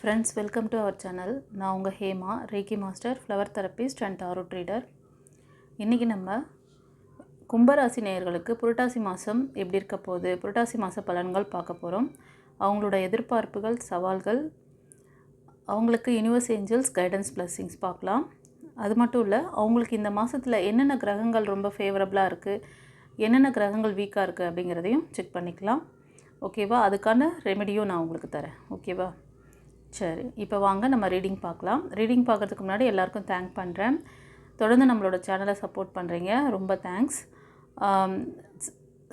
Friends welcome to our channel நான் உங்கள் Hema reiki master flower therapist and tarot reader இன்றைக்கி நம்ம கும்பராசி நேயர்களுக்கு புரட்டாசி மாதம் எப்படி இருக்க போகுது புரட்டாசி மாத பலன்கள் பார்க்க போகிறோம் அவங்களோட எதிர்பார்ப்புகள் சவால்கள் அவங்களுக்கு யூனிவர்ஸ் ஏஞ்சல்ஸ் கைடன்ஸ் பிளஸ்ஸிங்ஸ் பார்க்கலாம். அது மட்டும் இல்லை அவங்களுக்கு இந்த மாதத்தில் என்னென்ன கிரகங்கள் ரொம்ப ஃபேவரபுளாக இருக்குது என்னென்ன கிரகங்கள் வீக்காக இருக்குது அப்படிங்கிறதையும் செக் பண்ணிக்கலாம். ஓகேவா அதுக்கான ரெமெடியும் நான் உங்களுக்கு தரேன். ஓகேவா சரி இப்போ வாங்க நம்ம ரீடிங் பார்க்கலாம். ரீடிங் பார்க்குறதுக்கு முன்னாடி எல்லாருக்கும் தேங்க் பண்ணுறேன் தொடர்ந்து நம்மளோட சேனலை சப்போர்ட் பண்ணுறீங்க ரொம்ப தேங்க்ஸ்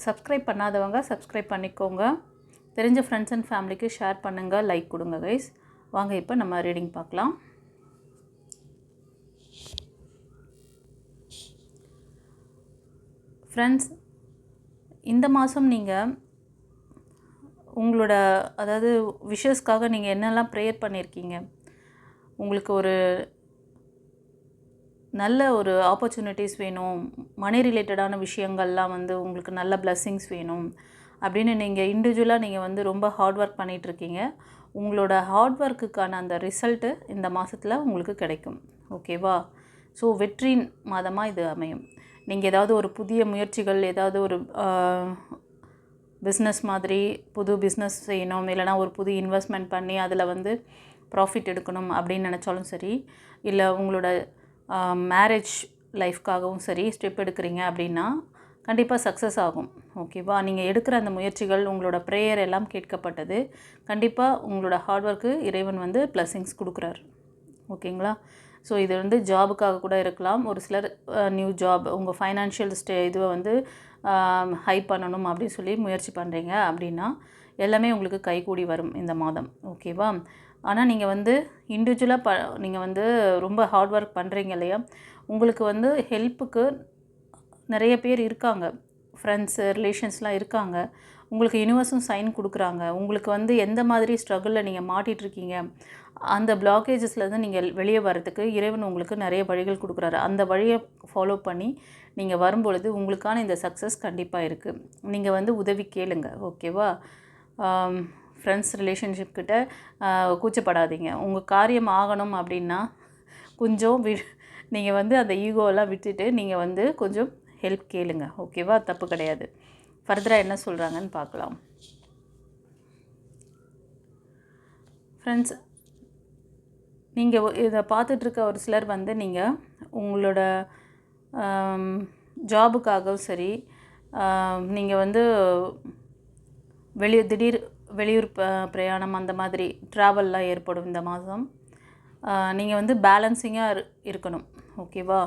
சப்ஸ்கிரைப் பண்ணாதவங்க சப்ஸ்கிரைப் பண்ணிக்கோங்க. தெரிஞ்ச ஃப்ரெண்ட்ஸ் அண்ட் ஃபேமிலிக்கு ஷேர் பண்ணுங்கள் லைக் கொடுங்க கைஸ் வாங்க இப்போ நம்ம ரீடிங் பார்க்கலாம். ஃப்ரெண்ட்ஸ் இந்த மாதம் நீங்கள் உங்களோட அதாவது விஷஸ்க்காக நீங்கள் என்னெல்லாம் ப்ரேயர் பண்ணியிருக்கீங்க உங்களுக்கு ஒரு நல்ல ஒரு ஆப்பர்ச்சுனிட்டிஸ் வேணும். மணி ரிலேட்டடான விஷயங்கள்லாம் வந்து உங்களுக்கு நல்ல பிளஸ்ஸிங்ஸ் வேணும். அப்படின்னு நீங்கள் இண்டிவிஜுவலாக நீங்கள் வந்து ரொம்ப ஹார்ட் ஒர்க் பண்ணிகிட்ருக்கீங்க உங்களோட ஹார்ட் ஒர்க்குக்கான அந்த ரிசல்ட்டு இந்த மாதத்தில் உங்களுக்கு கிடைக்கும். ஓகேவா ஸோ வெற்றின் மாதமாக இது அமையும். நீங்கள் ஏதாவது ஒரு புதிய முயற்சிகள் ஏதாவது ஒரு பிஸ்னஸ் மாதிரி புது பிஸ்னஸ் செய்யணும் இல்லைனா ஒரு புது இன்வெஸ்ட்மெண்ட் பண்ணி அதில் வந்து ப்ராஃபிட் எடுக்கணும் அப்படின்னு நினச்சாலும் சரி இல்லை உங்களோட மேரேஜ் லைஃப்காகவும் சரி ஸ்டெப் எடுக்கிறீங்க அப்படின்னா கண்டிப்பாக சக்ஸஸ் ஆகும். ஓகேவா நீங்கள் எடுக்கிற அந்த முயற்சிகள் உங்களோட ப்ரேயர் எல்லாம் கேட்கப்பட்டது. கண்டிப்பாக உங்களோட ஹார்ட் ஒர்க்கு இறைவன் வந்து பிளஸ்ஸிங்ஸ் கொடுக்குறாரு. ஓகேங்களா ஸோ இது வந்து ஜாபுக்காக கூட இருக்கலாம். ஒரு சிலர் நியூ ஜாப் உங்கள் ஃபைனான்ஷியல் ஸ்டே இதுவை வந்து ஹை பண்ணணும் அப்படின்னு சொல்லி முயற்சி பண்ணுறீங்க அப்படின்னா எல்லாமே உங்களுக்கு கைகூடி வரும் இந்த மாதம். ஓகேவா ஆனால் நீங்கள் வந்து இண்டிவிஜுவலாக ப நீங்கள் வந்து ரொம்ப ஹார்ட் ஒர்க் பண்ணுறீங்க இல்லையா? உங்களுக்கு வந்து ஹெல்ப்புக்கு நிறைய பேர் இருக்காங்க. ஃப்ரெண்ட்ஸு ரிலேஷன்ஸ்லாம் இருக்காங்க. உங்களுக்கு யூனிவர்ஸும் சைன் கொடுக்குறாங்க. உங்களுக்கு வந்து எந்த மாதிரி ஸ்ட்ரகிளில் நீங்கள் மாட்டிகிட்ருக்கீங்க அந்த பிளாக்கேஜஸ்லேருந்து நீங்கள் வெளியே வரதுக்கு இறைவன் உங்களுக்கு நிறைய வழிகள் கொடுக்குறாரு. அந்த வழியை ஃபாலோ பண்ணி நீங்கள் வரும்பொழுது உங்களுக்கான இந்த சக்ஸஸ் கண்டிப்பாக இருக்குது நீங்கள் வந்து உதவி கேளுங்க ஓகேவா ஃப்ரெண்ட்ஸ் ரிலேஷன்ஷிப் கிட்ட கூச்சப்படாதீங்க. உங்கள் காரியம் ஆகணும் அப்படின்னா கொஞ்சம் வி நீங்கள் வந்து அந்த ஈகோவெல்லாம் விட்டுட்டு நீங்கள் வந்து கொஞ்சம் ஹெல்ப் கேளுங்க ஓகேவா தப்பு கிடையாது. ஃபர்தராக என்ன சொல்கிறாங்கன்னு பார்க்கலாம். ஃப்ரெண்ட்ஸ் நீங்கள் இதை பார்த்துட்ருக்க ஒரு சிலர் வந்து நீங்கள் உங்களோட ஜாபுக்காகவும் சரி நீங்கள் வந்து வெளியே திடீர் வெளியூர் பிரயாணம் அந்த மாதிரி ட்ராவல்லாம் ஏற்படும் இந்த மாதம். நீங்கள் வந்து பேலன்சிங்காக இருக்கணும் ஓகேவா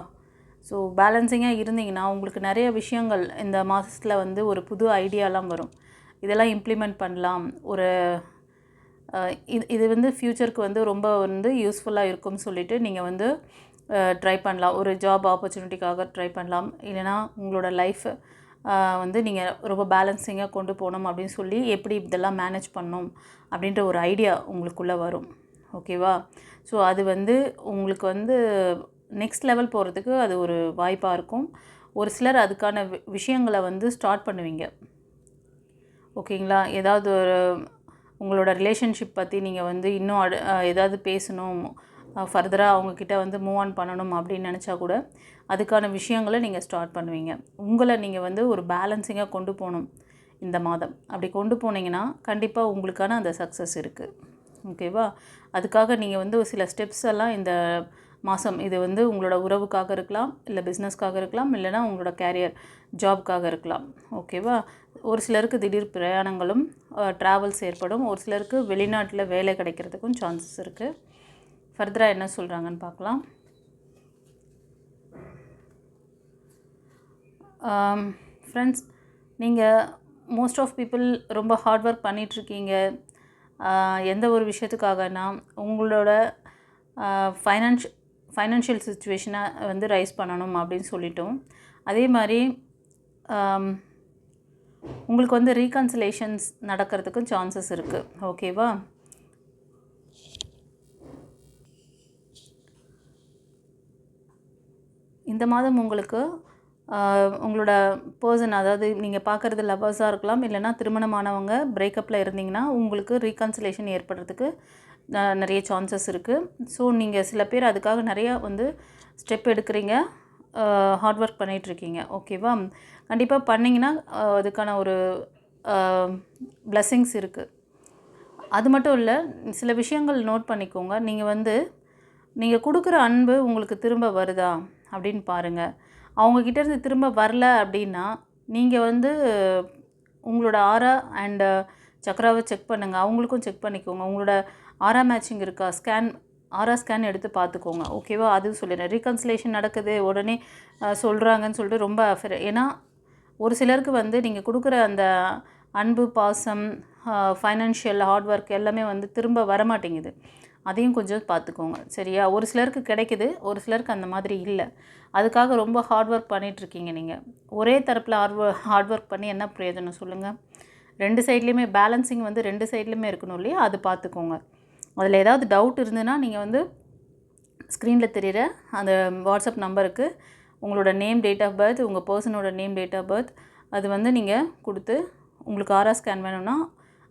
ஸோ பேலன்சிங்காக இருந்தீங்கன்னா உங்களுக்கு நிறைய விஷயங்கள் இந்த மாதத்தில் வந்து ஒரு புது ஐடியாலாம் வரும். இதெல்லாம் இம்ப்ளிமெண்ட் பண்ணலாம். ஒரு இது இது வந்து ஃப்யூச்சருக்கு வந்து ரொம்ப வந்து யூஸ்ஃபுல்லாக இருக்கும்னு சொல்லிட்டு நீங்கள் வந்து ட்ரை பண்ணலாம். ஒரு ஜாப் ஆப்பர்ச்சுனிட்டிக்காக ட்ரை பண்ணலாம். இல்லைனா உங்களோட லைஃப் வந்து நீங்கள் ரொம்ப பேலன்சிங்காக கொண்டு போகணும் அப்படின்னு சொல்லி எப்படி இதெல்லாம் மேனேஜ் பண்ணணும் அப்படின்ற ஒரு ஐடியா உங்களுக்குள்ளே வரும். ஓகேவா ஸோ அது வந்து உங்களுக்கு வந்து நெக்ஸ்ட் லெவல் போகிறதுக்கு அது ஒரு வாய்ப்பாக இருக்கும். ஒரு சிலர் அதுக்கான விஷயங்களை வந்து ஸ்டார்ட் பண்ணுவீங்க. ஓகேங்களா ஏதாவது ஒரு உங்களோட ரிலேஷன்ஷிப் பற்றி நீங்கள் வந்து இன்னும் அடு ஏதாவது பேசணும். ஃபர்தராக அவங்கக்கிட்ட வந்து மூவ் ஆன் பண்ணணும் அப்படின்னு நினச்சா கூட அதுக்கான விஷயங்களை நீங்கள் ஸ்டார்ட் பண்ணுவீங்க. உங்களை நீங்கள் வந்து ஒரு பேலன்சிங்காக கொண்டு போகணும் இந்த மாதம். அப்படி கொண்டு போனீங்கன்னா கண்டிப்பாக உங்களுக்கான அந்த சக்ஸஸ் இருக்குது ஓகேவா அதுக்காக நீங்கள் வந்து சில ஸ்டெப்ஸ் எல்லாம் இந்த மாதம் இது வந்து உங்களோட உறவுக்காக இருக்கலாம் இல்லை பிஸ்னஸ்க்காக இருக்கலாம் இல்லைனா உங்களோட கேரியர் ஜாப்க்காக இருக்கலாம். ஓகேவா ஒரு சிலருக்கு திடீர் பிரயாணங்களும் ட்ராவல்ஸ் ஏற்படும். ஒரு சிலருக்கு வெளிநாட்டில் வேலை கிடைக்கிறதுக்கும் சான்சஸ் இருக்குது ஃபர்தராக என்ன சொல்கிறாங்கன்னு பார்க்கலாம். ஃப்ரெண்ட்ஸ் நீங்கள் மோஸ்ட் ஆஃப் பீப்புள் ரொம்ப ஹார்ட் ஒர்க் பண்ணிகிட்ருக்கீங்க எந்த ஒரு விஷயத்துக்காகனா உங்களோட ஃபைனான்ஷ் ஃபைனான்ஷியல் சுச்சுவேஷனை வந்து ரைஸ் பண்ணணும் அப்படின்னு சொல்லிட்டோம். அதே மாதிரி உங்களுக்கு வந்து ரீகன்சிலேஷன்ஸ் நடக்கிறதுக்கும் சான்சஸ் இருக்குது ஓகேவா இந்த மாதம் உங்களுக்கு உங்களோட பர்சன் அதாவது நீங்கள் பார்க்குறது லவ்வர்ஸாக இருக்கலாம் இல்லைனா திருமணமானவங்க பிரேக்கப்பில் இருந்தீங்கன்னா உங்களுக்கு ரீகன்சிலேஷன் ஏற்படுறதுக்கு நிறைய சான்சஸ் இருக்குது ஸோ நீங்கள் சில பேர் அதுக்காக நிறையா வந்து ஸ்டெப் எடுக்கிறீங்க. ஹார்ட் ஒர்க் பண்ணிகிட்ருக்கீங்க ஓகேவா கண்டிப்பாக பண்ணிங்கன்னா அதுக்கான ஒரு blessings இருக்குது அது மட்டும் இல்லை சில விஷயங்கள் நோட் பண்ணிக்கோங்க. நீங்கள் வந்து நீங்கள் கொடுக்குற அன்பு உங்களுக்கு திரும்ப வருதா? அப்படின்னு பாருங்கள் அவங்கக்கிட்ட இருந்து திரும்ப வரல அப்படின்னா நீங்கள் வந்து உங்களோட ஆரா அண்டு சக்கராவை செக் பண்ணுங்கள் அவங்களுக்கும் செக் பண்ணிக்கோங்க. உங்களோட ஆரா மேட்சிங் இருக்கா? ஸ்கேன் ஆரா ஸ்கேன் எடுத்து பார்த்துக்கோங்க. ஓகேவா அது சொல்லிடுறேன். ரீகன்சிலேஷன் நடக்குது. உடனே சொல்கிறாங்கன்னு சொல்லிட்டு ரொம்ப அஃபர் ஏன்னா ஒரு சிலருக்கு வந்து நீங்கள் கொடுக்குற அந்த அன்பு பாசம் ஃபைனான்ஷியல் ஹார்ட் ஒர்க் எல்லாமே வந்து திரும்ப வரமாட்டேங்குது. அதையும் கொஞ்சம் பார்த்துக்கோங்க. சரியா? ஒரு சிலருக்கு கிடைக்குது ஒரு சிலருக்கு அந்த மாதிரி இல்லை. அதுக்காக ரொம்ப ஹார்ட் ஒர்க் பண்ணிகிட்ருக்கீங்க நீங்கள் ஒரே தரப்பில் ஹார்ட் ஹார்ட் ஒர்க் பண்ணி என்ன பிரயோஜனம் சொல்லுங்கள் ரெண்டு சைட்லேயுமே பேலன்சிங் வந்து ரெண்டு சைட்லேயுமே இருக்கணும் இல்லையா? அது பார்த்துக்கோங்க. அதில் ஏதாவது டவுட் இருந்ததுன்னா நீங்கள் வந்து ஸ்க்ரீனில் தெரிகிற அந்த வாட்ஸ்அப் நம்பருக்கு உங்களோட நேம் டேட் ஆஃப் பர்த் உங்கள் பர்சனோட நேம் டேட் ஆஃப் பர்த் அது வந்து நீங்கள் கொடுத்து உங்களுக்கு ஆர்ஆர் ஸ்கேன் வேணும்னா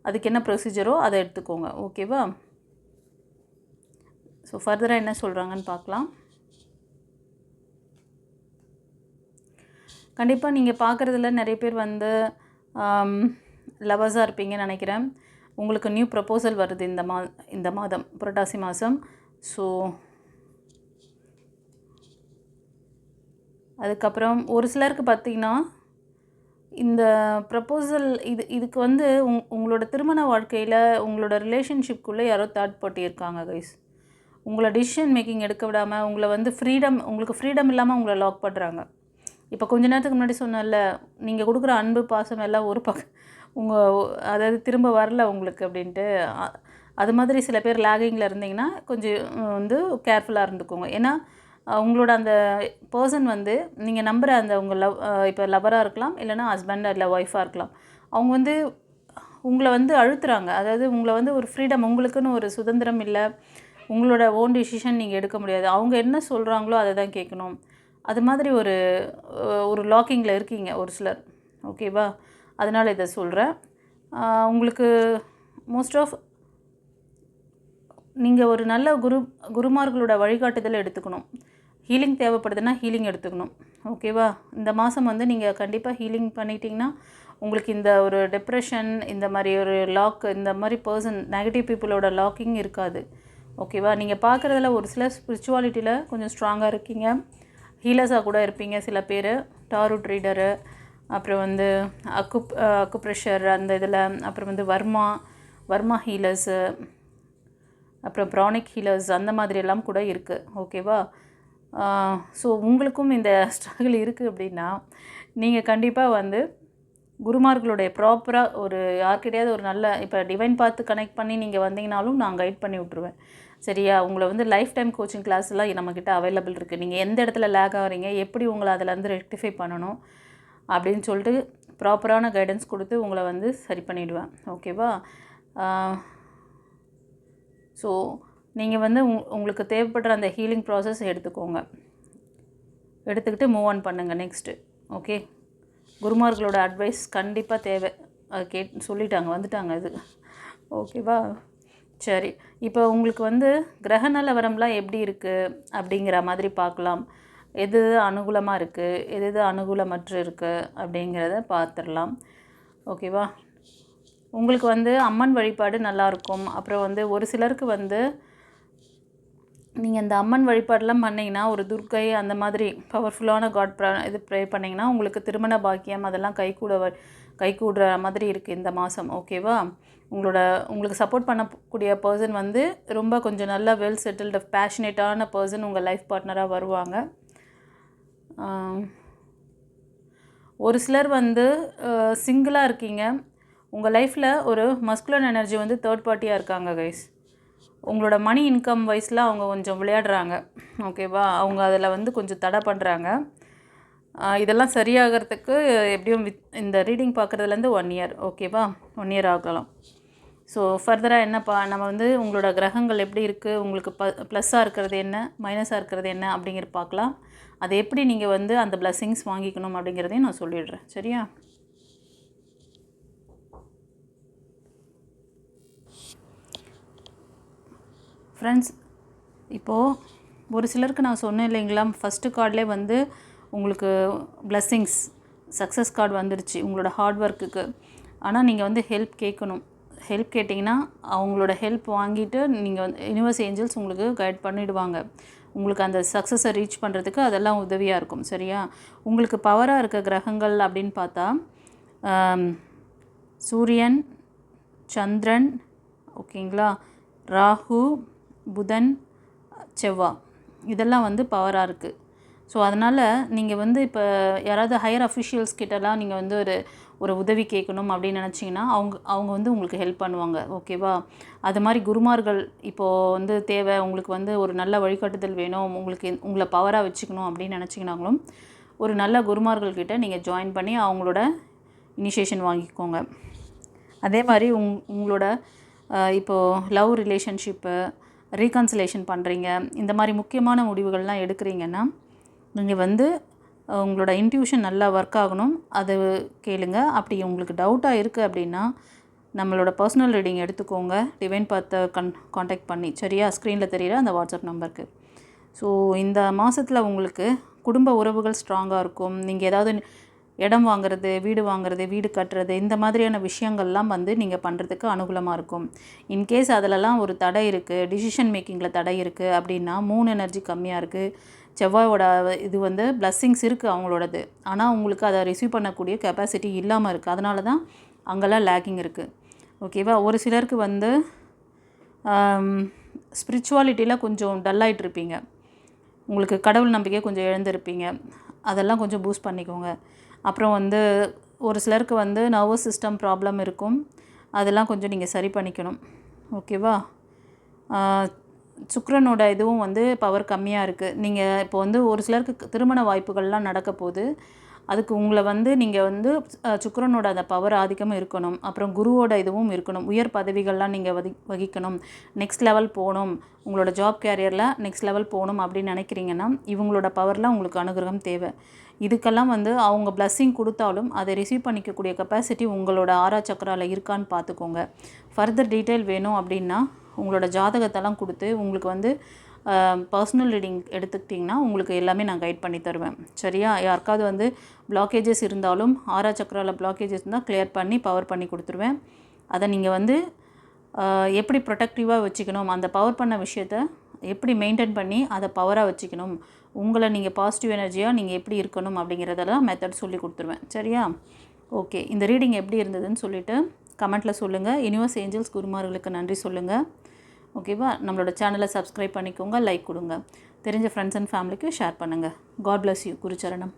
அதுக்கு என்ன ப்ரொசீஜரோ அதை எடுத்துக்கோங்க. ஓகேவா ஸோ ஃபர்தராக என்ன சொல்கிறாங்கன்னு பார்க்கலாம். கண்டிப்பாக நீங்கள் பார்க்குறதுல நிறைய பேர் வந்து லவர்ஸாக இருப்பீங்கன்னு நினைக்கிறேன். உங்களுக்கு நியூ ப்ரப்போசல் வருது இந்த மா இந்த மாதம் புரட்டாசி மாதம். ஸோ அதுக்கப்புறம் ஒரு சிலருக்கு பார்த்தீங்கன்னா இந்த ப்ரப்போசல் இது இதுக்கு வந்து உங் உங்களோட திருமண வாழ்க்கையில் உங்களோட ரிலேஷன்ஷிப்குள்ளே யாரோ தேர்ட் பார்ட்டி இருக்காங்க கைஸ் உங்களை டிசிஷன் மேக்கிங் எடுக்க விடாமல் உங்களை வந்து ஃப்ரீடம் உங்களுக்கு ஃப்ரீடம் இல்லாமல் உங்களை லாக் பண்ணுறாங்க இப்போ கொஞ்ச நேரத்துக்கு முன்னாடி சொன்னேன்ல நீங்கள் கொடுக்குற அன்பு பாசம் எல்லாம் ஒரு பக்கம் உங்கள் அதாவது திரும்ப வரல உங்களுக்கு அப்படின்ட்டு. அது மாதிரி சில பேர் லேகிங்கில் இருந்தீங்கன்னா கொஞ்சம் வந்து கேர்ஃபுல்லாக இருந்துக்கோங்க. ஏன்னா உங்களோட அந்த பர்சன் வந்து நீங்கள் நம்புகிற அந்த உங்கள் லவ் இப்போ லவராக இருக்கலாம் இல்லைன்னா ஹஸ்பண்டாக இல்லை ஒய்ஃபாக இருக்கலாம். அவங்க வந்து உங்களை வந்து அழுத்துறாங்க. அதாவது உங்களை வந்து ஒரு ஃப்ரீடம் உங்களுக்குன்னு ஒரு சுதந்திரம் இல்லை. உங்களோட ஓன் டிசிஷன் நீங்கள் எடுக்க முடியாது. அவங்க என்ன சொல்கிறாங்களோ அதை தான் கேட்கணும். அது மாதிரி ஒரு ஒரு லாக்கிங்கில் இருக்கீங்க ஒரு சிலர். ஓகேவா அதனால் இதை சொல்கிறேன் உங்களுக்கு மோஸ்ட் ஆஃப் நீங்கள் ஒரு நல்ல குரு குருமார்களோட வழிகாட்டுதல் எடுத்துக்கணும். ஹீலிங் தேவைப்படுதுன்னா ஹீலிங் எடுத்துக்கணும். ஓகேவா இந்த மாதம் வந்து நீங்கள் கண்டிப்பாக ஹீலிங் பண்ணிட்டீங்கன்னா உங்களுக்கு இந்த ஒரு டிப்ரெஷன் இந்த மாதிரி ஒரு லாக் இந்த மாதிரி பர்சன் நெகட்டிவ் பீப்புளோட லாக்கிங் இருக்காது. ஓகேவா? நீங்கள் பார்க்குறதுல ஒரு சில ஸ்பிரிச்சுவாலிட்டியில் கொஞ்சம் ஸ்ட்ராங்காக இருக்கீங்க. ஹீலர்ஸாக கூட இருப்பீங்க சில பேர். டாரூட் ரீடரு அப்புறம் வந்து அக்கு அக்கு ப்ரெஷர் அந்த இதில் அப்புறம் வந்து வர்மா வர்மா ஹீலர்ஸு அப்புறம் ப்ரானிக் ஹீலர்ஸ் அந்த மாதிரி எல்லாம் கூட இருக்குது ஓகேவா? ஸோ உங்களுக்கும் இந்த ஸ்ட்ரகிள் இருக்குது அப்படின்னா நீங்கள் கண்டிப்பாக வந்து குருமார்களுடைய ப்ராப்பராக ஒரு யார்கிட்டையாவது ஒரு நல்ல இப்போ டிவைன் பார்த்து கனெக்ட் பண்ணி நீங்கள் வந்தீங்கனாலும் நான் கைட் பண்ணி விட்ருவேன் சரியா? உங்களை வந்து லைஃப் டைம் கோச்சிங் கிளாஸ்லாம் நம்மக்கிட்ட அவைலபிள் இருக்குது நீங்கள் எந்த இடத்துல லேக் ஆகிறீங்க? எப்படி உங்களை அதிலேருந்து ரெக்டிஃபை பண்ணணும்? அப்படின்னு சொல்லிட்டு ப்ராப்பரான கைடன்ஸ் கொடுத்து உங்களை வந்து சரி பண்ணிவிடுவேன் ஓகேவா ஸோ நீங்கள் வந்து உங் உங்களுக்கு தேவைப்படுற அந்த ஹீலிங் ப்ராசஸ் எடுத்துக்கோங்க. எடுத்துக்கிட்டு மூவ் ஆன் பண்ணுங்கள் நெக்ஸ்ட்டு ஓகே குருமார்களோட அட்வைஸ் கண்டிப்பாக தேவை. அது கேட் சொல்லிட்டாங்க வந்துட்டாங்க இது. ஓகேவா சரி இப்போ உங்களுக்கு வந்து கிரக நிலவரம்லாம் எப்படி இருக்குது அப்படிங்கிற மாதிரி பார்க்கலாம். எது எது அனுகூலமாக இருக்குது எது எது அனுகூலமற்று இருக்குது அப்படிங்கிறத பார்த்துடலாம். ஓகேவா? உங்களுக்கு வந்து அம்மன் வழிபாடு நல்லாயிருக்கும் அப்புறம் வந்து ஒரு சிலருக்கு வந்து நீங்கள் இந்த அம்மன் வழிபாடெலாம் பண்ணிங்கன்னா ஒரு துர்க்கை அந்த மாதிரி பவர்ஃபுல்லான காட் ப்ரா இது ப்ரே பண்ணிங்கன்னா உங்களுக்கு திருமண பாக்கியம் அதெல்லாம் கைகூட கை கூடுற மாதிரி இருக்குது இந்த மாதம் ஓகேவா உங்களோட உங்களுக்கு சப்போர்ட் பண்ணக்கூடிய பர்சன் வந்து ரொம்ப கொஞ்சம் நல்லா வெல் செட்டில்டு பேஷனேட்டான பர்சன் உங்கள் லைஃப் பார்ட்னராக வருவாங்க. ஒரு சிலர் வந்து சிங்கிளாக இருக்கீங்க. உங்கள் லைஃப்பில் ஒரு மஸ்குலர் எனர்ஜி வந்து தேர்ட் பார்ட்டியாக இருக்காங்க கைஸ் உங்களோட மணி இன்கம் வைஸில் அவங்க கொஞ்சம் விளையாடுறாங்க ஓகேவா அவங்க அதில் வந்து கொஞ்சம் தடை பண்ணுறாங்க இதெல்லாம் சரியாகிறதுக்கு எப்படியும் வித் இந்த ரீடிங் பார்க்குறதுலேருந்து ஒன் இயர் ஓகேவா ஒன் இயர் ஆகலாம். ஸோ ஃபர்தராக என்னப்பா நம்ம வந்து உங்களோட கிரகங்கள் எப்படி இருக்குது உங்களுக்கு ப ப்ளஸ்ஸாக இருக்கிறது என்ன? மைனஸாக இருக்கிறது என்ன? அப்படிங்கிறது பார்க்கலாம். அதை எப்படி நீங்கள் வந்து அந்த பிளஸ்ஸிங்ஸ் வாங்கிக்கணும் அப்படிங்கிறதையும் நான் சொல்லிடுறேன். சரியா? ஃப்ரெண்ட்ஸ் இப்போது ஒரு சிலருக்கு நான் சொன்னேன் இல்லைங்களா ஃபஸ்ட்டு கார்ட்லேயே வந்து உங்களுக்கு பிளஸ்ஸிங்ஸ் சக்ஸஸ் கார்டு வந்துடுச்சு உங்களோட ஹார்ட் ஒர்க்குக்கு ஆனால் நீங்கள் வந்து ஹெல்ப் கேட்கணும். ஹெல்ப் கேட்டிங்கன்னா அவங்களோட ஹெல்ப் வாங்கிட்டு நீங்கள் வந்து யூனிவர்ஸ் ஏஞ்சல்ஸ் உங்களுக்கு கைட் பண்ணிவிடுவாங்க உங்களுக்கு அந்த சக்ஸஸை ரீச் பண்ணுறதுக்கு அதெல்லாம் உதவியாக இருக்கும் சரியா? உங்களுக்கு பவராக இருக்க கிரகங்கள் அப்படின்னு பார்த்தா சூரியன் சந்திரன் ஓகேங்களா? ராகு புதன் செவ்வா. இதெல்லாம் வந்து பவராக இருக்குது ஸோ அதனால் நீங்கள் வந்து இப்போ யாராவது ஹையர் அஃபிஷியல்ஸ் கிட்டலாம் நீங்கள் வந்து ஒரு ஒரு உதவி கேட்கணும் அப்படின்னு நினச்சிங்கன்னா அவங்க அவங்க வந்து உங்களுக்கு ஹெல்ப் பண்ணுவாங்க ஓகேவா அது மாதிரி குருமார்கள் இப்போது வந்து தேவை உங்களுக்கு வந்து ஒரு நல்ல வழிகாட்டுதல் வேணும் உங்களுக்கு உங்களை பவராக வச்சுக்கணும் அப்படின்னு நினச்சிங்கனாங்களும் ஒரு நல்ல குருமார்கள் கிட்டே நீங்கள் ஜாயின் பண்ணி அவங்களோட இனிஷியேஷன் வாங்கிக்கோங்க. அதே மாதிரி உங் உங்களோட இப்போது லவ் ரிலேஷன்ஷிப்பு ரீகன்சிலேஷன் பண்ணுறீங்க இந்த மாதிரி முக்கியமான முடிவுகள்லாம் எடுக்கிறீங்கன்னா நீங்கள் வந்து உங்களோட இன்ட்யூஷன் நல்லா ஒர்க் ஆகணும். அது கேளுங்க. அப்படி உங்களுக்கு டவுட்டாக இருக்குது அப்படின்னா நம்மளோட பர்சனல் ரீடிங் எடுத்துக்கோங்க. டிவைன் பார்த்த கன் காண்டாக்ட் பண்ணி சரியா? ஸ்க்ரீனில் தெரியுற அந்த வாட்ஸ்அப் நம்பருக்கு ஸோ இந்த மாதத்தில் உங்களுக்கு குடும்ப உறவுகள் ஸ்ட்ராங்காக இருக்கும். நீங்கள் ஏதாவது இடம் வாங்குறது வீடு வாங்குறது வீடு கட்டுறது இந்த மாதிரியான விஷயங்கள்லாம் வந்து நீங்கள் பண்ணுறதுக்கு அனுகூலமாக இருக்கும். இன்கேஸ் அதிலலாம் ஒரு தடை இருக்குது டிசிஷன் மேக்கிங்கில் தடை இருக்குது அப்படின்னா மூணு எனர்ஜி கம்மியாக இருக்குது செவ்வாயோட இது வந்து பிளஸ்ஸிங்ஸ் இருக்குது அவங்களோடது. ஆனால் உங்களுக்கு அதை ரிசீவ் பண்ணக்கூடிய கெப்பாசிட்டி இல்லாமல் இருக்குது அதனால தான் அங்கெல்லாம் லேக்கிங் இருக்குது ஓகேவா ஒரு சிலருக்கு வந்து um, ஸ்பிரிச்சுவாலிட்டியில் கொஞ்சம் டல்லாகிட்டு இருப்பீங்க. உங்களுக்கு கடவுள் நம்பிக்கை கொஞ்சம் இழந்திருப்பீங்க. அதெல்லாம் கொஞ்சம் பூஸ்ட் பண்ணிக்கோங்க. அப்புறம் வந்து ஒரு சிலருக்கு வந்து நர்வஸ் சிஸ்டம் ப்ராப்ளம் இருக்கும். அதெல்லாம் கொஞ்சம் நீங்கள் சரி பண்ணிக்கணும். ஓகேவா சுக்கரனோட இதுவும் வந்து பவர் கம்மியாக இருக்குது நீங்கள் இப்போ வந்து ஒரு சிலருக்கு திருமண வாய்ப்புகள்லாம் நடக்க போகுது. அதுக்கு உங்களை வந்து நீங்கள் வந்து சுக்கரனோட அந்த பவர் ஆதிக்கமும் இருக்கணும். அப்புறம் குருவோட இதுவும் இருக்கணும். உயர் பதவிகள்லாம் நீங்கள் வதி வகிக்கணும். நெக்ஸ்ட் லெவல் போகணும். உங்களோட ஜாப் கேரியரில் நெக்ஸ்ட் லெவல் போகணும் அப்படின்னு நினைக்கிறீங்கன்னா இவங்களோட பவர்லாம் உங்களுக்கு அனுகிரகம் தேவை. இதுக்கெல்லாம் வந்து அவங்க பிளஸ்ஸிங் கொடுத்தாலும் அதை ரிசீவ் பண்ணிக்கக்கூடிய கெப்பாசிட்டி உங்களோட ஆறா சக்கராவில் இருக்கான்னு பார்த்துக்கோங்க. ஃபர்தர் டீட்டெயில் வேணும் அப்படின்னா உங்களோட ஜாதகத்தெல்லாம் கொடுத்து உங்களுக்கு வந்து பர்சனல் ரீடிங் எடுத்துக்கிட்டிங்கன்னா உங்களுக்கு எல்லாமே நான் கைட் பண்ணி தருவேன். சரியா? யாருக்காவது வந்து பிளாக்கேஜஸ் இருந்தாலும் ஆறா சக்கரால பிளாக்கேஜஸ் இருந்தால் கிளியர் பண்ணி பவர் பண்ணி கொடுத்துருவேன். அதை நீங்கள் வந்து எப்படி ப்ரொடக்டிவாக வச்சுக்கணும் அந்த பவர் பண்ண விஷயத்த எப்படி மெயின்டைன் பண்ணி அதை பவராக வச்சுக்கணும் உங்களை நீங்கள் பாசிட்டிவ் எனர்ஜியாக நீங்கள் எப்படி இருக்கணும் அப்படிங்கிறதெல்லாம் மெத்தட் சொல்லி கொடுத்துருவேன். சரியா? ஓகே இந்த ரீடிங் எப்படி இருந்ததுன்னு சொல்லிவிட்டு கமெண்ட்டில் சொல்லுங்கள் யூனிவர்ஸ் ஏஞ்சல்ஸ் குருமார்களுக்கு நன்றி சொல்லுங்கள் ஓகேவா? நம்மளோட சேனலை சப்ஸ்கிரைப் பண்ணிக்கோங்க லைக் கொடுங்க. தெரிஞ்ச ஃப்ரெண்ட்ஸ் அண்ட் ஃபேமிலிக்கு ஷேர் பண்ணுங்கள் காட் பிளஸ் யூ குருச்சரணம்